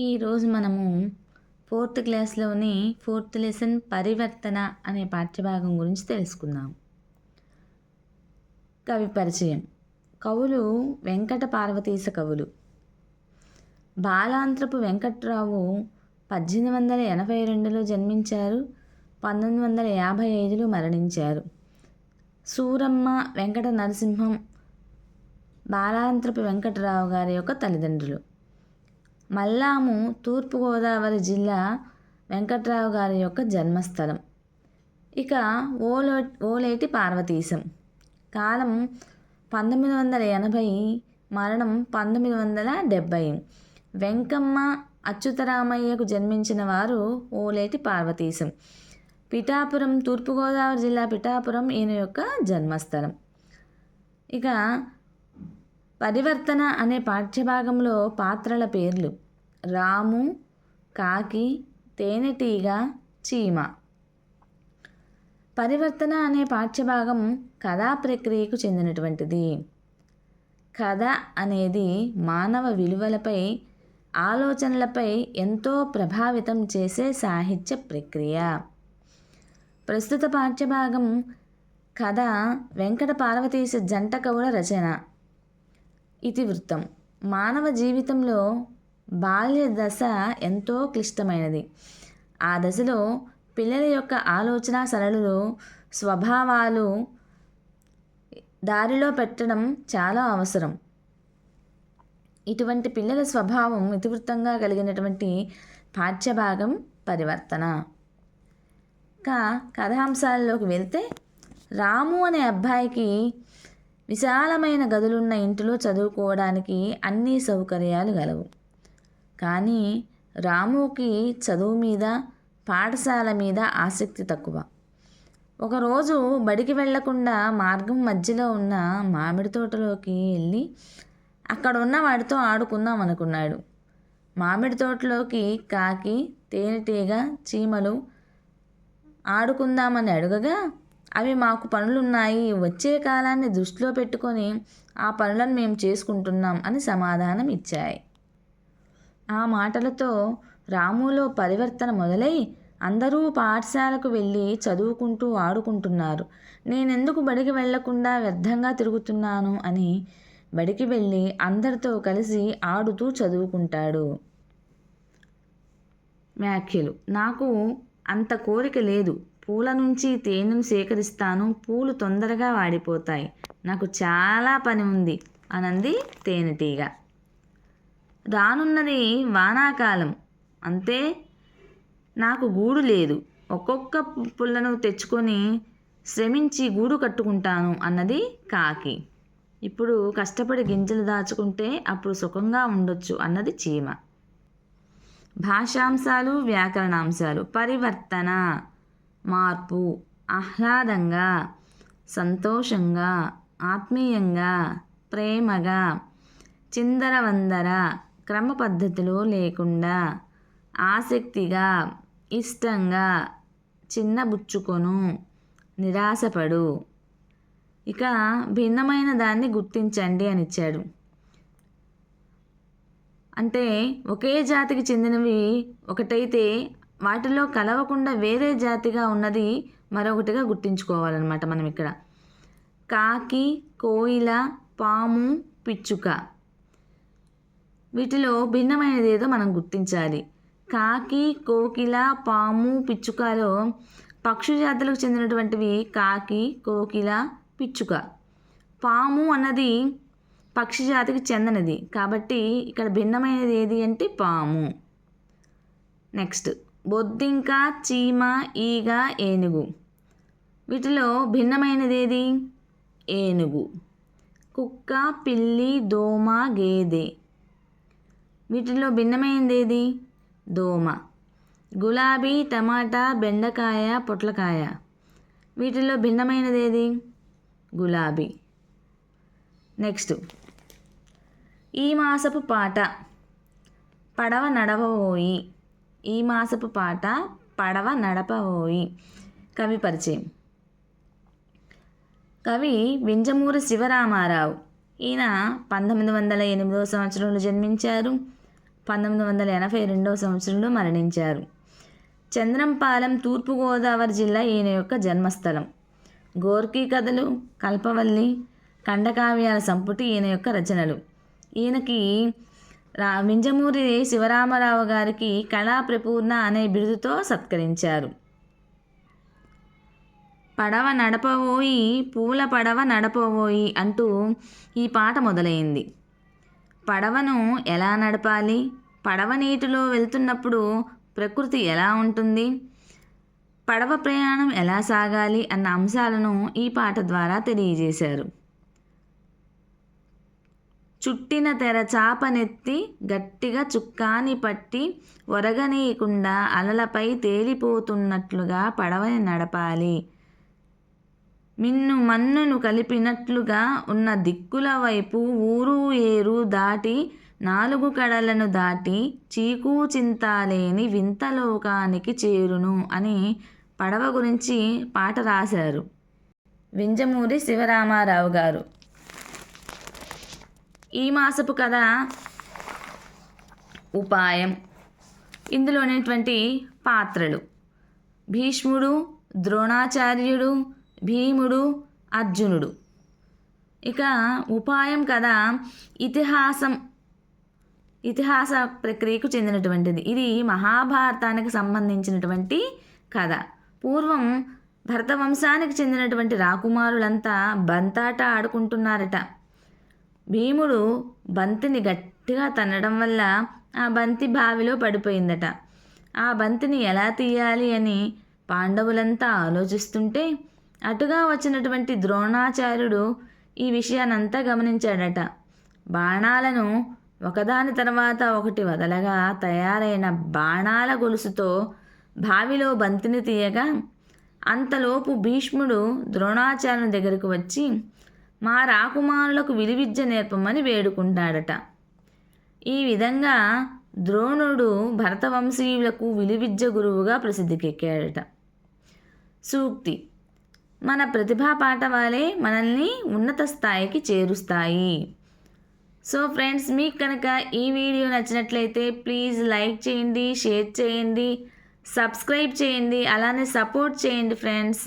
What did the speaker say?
ఈరోజు మనము fourth క్లాస్లోని fourth lesson పరివర్తన అనే పాఠ్యభాగం గురించి తెలుసుకుందాం. కవి పరిచయం. కవులు వెంకట పార్వతీశ కవులు. బాలాంత్రపు వెంకట్రావు పద్దెనిమిది వందల ఎనభై రెండులో జన్మించారు పంతొమ్మిది వందల యాభై ఐదులో మరణించారు. సూరమ్మ వెంకట నరసింహం బాలాంత్రపు వెంకటరావు గారి యొక్క తల్లిదండ్రులు. మల్లాము తూర్పుగోదావరి జిల్లా వెంకట్రావు గారి యొక్క జన్మస్థలం. ఇక ఓలో ఓలేటి పార్వతీశం. కాలం పంతొమ్మిది వందల ఎనభై మరణం పంతొమ్మిది వందల డెబ్భై. వెంకమ్మ అచ్యుతరామయ్యకు జన్మించిన వారు ఓలేటి పార్వతీశం. పిఠాపురం తూర్పుగోదావరి జిల్లా పిఠాపురం ఈయన యొక్క జన్మస్థలం. ఇక పరివర్తన అనే పాఠ్యభాగంలో పాత్రల పేర్లు. రాము కాకి తేనెటీగ చీమ. పరివర్తన అనే పాఠ్యభాగం కథా ప్రక్రియకు చెందినటువంటిది. కథ అనేది మానవ విలువలపై ఆలోచనలపై ఎంతో ప్రభావితం చేసే సాహిత్య ప్రక్రియ. ప్రస్తుత పాఠ్యభాగం కథ వెంకట పార్వతీశ జంట కవుల రచన. ఇతివృత్తం. మానవ జీవితంలో బాల్య దశ ఎంతో క్లిష్టమైనది. ఆ దశలో పిల్లల యొక్క ఆలోచన సరళులు స్వభావాలు దారిలో పెట్టడం చాలా అవసరం. ఇటువంటి పిల్లల స్వభావం ఇతివృత్తంగా కలిగినటువంటి పాఠ్యభాగం పరివర్తన. ఇంకా కథాంశాల్లోకి వెళ్తే రాము అనే అబ్బాయికి విశాలమైన గదులున్న ఇంటిలో చదువుకోవడానికి అన్ని సౌకర్యాలు గలవు. కానీ రాముకి చదువు మీద పాఠశాల మీద ఆసక్తి తక్కువ. ఒకరోజు బడికి వెళ్ళకుండా మార్గం మధ్యలో ఉన్న మామిడి తోటలోకి వెళ్ళి అక్కడ ఉన్న వాడితో ఆడుకుందాం అనుకున్నాడు. మామిడి తోటలోకి కాకి తేనెటీగ చీమలు ఆడుకుందామని అడగగా అవి మాకు పనులున్నాయి వచ్చే కాలాన్ని దృష్టిలో పెట్టుకొని ఆ పనులను మేము చేసుకుంటున్నాం అని సమాధానం ఇచ్చాయి. ఆ మాటలతో రాములో పరివర్తన మొదలై అందరూ పాఠశాలకు వెళ్ళి చదువుకుంటూ ఆడుకుంటున్నారు. నేనెందుకు బడికి వెళ్ళకుండా వ్యర్థంగా తిరుగుతున్నాను అని బడికి వెళ్ళి అందరితో కలిసి ఆడుతూ చదువుకుంటాడు. వ్యాఖ్యలు. నాకు అంత కోరిక లేదు. పూల నుంచి తేనెను సేకరిస్తాను. పూలు తొందరగా వాడిపోతాయి. నాకు చాలా పని ఉంది. అనంది తేనెటీగ. రానున్నది వానాకాలం. అంతే? నాకు గూడు లేదు. ఒక్కొక్క పుల్లను తెచ్చుకొని శ్రమించి గూడు కట్టుకుంటాను అన్నది కాకి. ఇప్పుడు కష్టపడి గింజలు దాచుకుంటే అప్పుడు సుఖంగా ఉండొచ్చు అన్నది చీమ. భాషాంశాలు వ్యాకరణాంశాలు. పరివర్తన మార్పు ఆహ్లాదంగా సంతోషంగా ఆత్మీయంగా ప్రేమగా చిందరవందర క్రమ పద్ధతిలో లేకుండా ఆసక్తిగా ఇష్టంగా చిన్నబుచ్చుకొను నిరాశపడు. ఇక భిన్నమైన దాన్ని గుర్తించండి అని ఇచ్చాడు. అంటే ఒకే జాతికి చెందినవి ఒకటైతే వాటిలో కలవకుండా వేరే జాతిగా ఉన్నది మరొకటిగా గుర్తించుకోవాలన్నమాట మనం ఇక్కడ కాకి కోయిల పాము పిచ్చుక. వీటిలో భిన్నమైనది ఏదో మనం గుర్తించాలి. కాకి కోకిల పాము పిచ్చుకలో పక్షు జాతులకు చెందినటువంటివి కాకి కోకిల పిచ్చుక. పాము అన్నది పక్షి జాతికి చెందినది. కాబట్టి ఇక్కడ భిన్నమైనది ఏది అంటే పాము. నెక్స్ట్ బొద్దింక చీమ ఈగ ఏనుగు. వీటిలో భిన్నమైనది ఏది? ఏనుగు. కుక్క పిల్లి దోమ గేదె. వీటిలో భిన్నమైనది ఏది దోమ. గులాబీ టమాటా బెండకాయ పొట్లకాయ. వీటిలో భిన్నమైనది ఏది గులాబీ. నెక్స్ట్. ఈ మాసపు పాట పడవ నడవబోయి. ఈ మాసపు పాట పడవ నడపబోయి. కవి పరిచయం. కవి వింజమూరి శివరామారావు. ఈయన పంతొమ్మిది వందల ఎనిమిదవ సంవత్సరంలో జన్మించారు. పంతొమ్మిది వందల ఎనభై రెండవ సంవత్సరంలో మరణించారు. చంద్రంపాలెం తూర్పుగోదావరి జిల్లా ఈయన యొక్క జన్మస్థలం. గోర్కీ కథలు కల్పవల్లి ఖండకావ్యాల సంపుటి ఈయన యొక్క రచనలు. ఈయనకి రా వింజమూరి శివరామరావు గారికి కళా ప్రపూర్ణ అనే బిరుదుతో సత్కరించారు. పడవ నడపబోయి పూల పడవ నడపబోయి అంటూ ఈ పాట మొదలైంది. పడవను ఎలా నడపాలి? పడవ నీటిలో వెళ్తున్నప్పుడు ప్రకృతి ఎలా ఉంటుంది? పడవ ప్రయాణం ఎలా సాగాలి అన్న అంశాలను ఈ పాట ద్వారా తెలియజేశారు. చుట్టిన తెర చాపనెత్తి గట్టిగా చుక్కాని పట్టి ఒరగనీయకుండా అలలపై తేలిపోతున్నట్లుగా పడవని నడపాలి. మిన్ను మన్నును కలిపినట్లుగా ఉన్న దిక్కుల వైపు ఊరు ఏరు దాటి నాలుగు కడలను దాటి చీకు చింతాలేని వింతలోకానికి చేరును అని పడవ గురించి పాట రాశారు. వింజమూరి శివరామారావు గారు. ఈ మాసపు కథ ఉపాయం. ఇందులోనేటువంటి పాత్రలు. భీష్ముడు ద్రోణాచార్యుడు భీముడు అర్జునుడు. ఇక ఉపాయం కథ ఇతిహాసం. ఇతిహాస ప్రక్రియకు చెందినటువంటిది. ఇది మహాభారతానికి సంబంధించినటువంటి కథ. పూర్వం భరతవంశానికి చెందినటువంటి రాకుమారులంతా బంతాట ఆడుకుంటున్నారట. భీముడు బంతిని గట్టిగా తన్నడం వల్ల ఆ బంతి బావిలో పడిపోయిందట. ఆ బంతిని ఎలా తీయాలి అని పాండవులంతా ఆలోచిస్తుంటే అటుగా వచ్చినటువంటి ద్రోణాచార్యుడు ఈ విషయానంతా గమనించాడట. బాణాలను ఒకదాని తర్వాత ఒకటి వదలగా తయారైన బాణాల గొలుసుతో బావిలో బంతిని తీయగా అంతలోపు భీష్ముడు ద్రోణాచార్యుని దగ్గరకు వచ్చి మా రాకుమారులకు విలువిద్య నేర్పమని వేడుకుంటాడట. ఈ విధంగా ద్రోణుడు భరతవంశీయులకు విలువిద్య గురువుగా ప్రసిద్ధికెక్కాడట. సూక్తి మన ప్రతిభా పాఠవాలే మనల్ని ఉన్నత స్థాయికి చేరుస్తాయి. సో ఫ్రెండ్స్ మీకు కనుక ఈ వీడియో నచ్చినట్లయితే ప్లీజ్ లైక్ చేయండి షేర్ చేయండి సబ్స్క్రైబ్ చేయండి అలానే సపోర్ట్ చేయండి ఫ్రెండ్స్.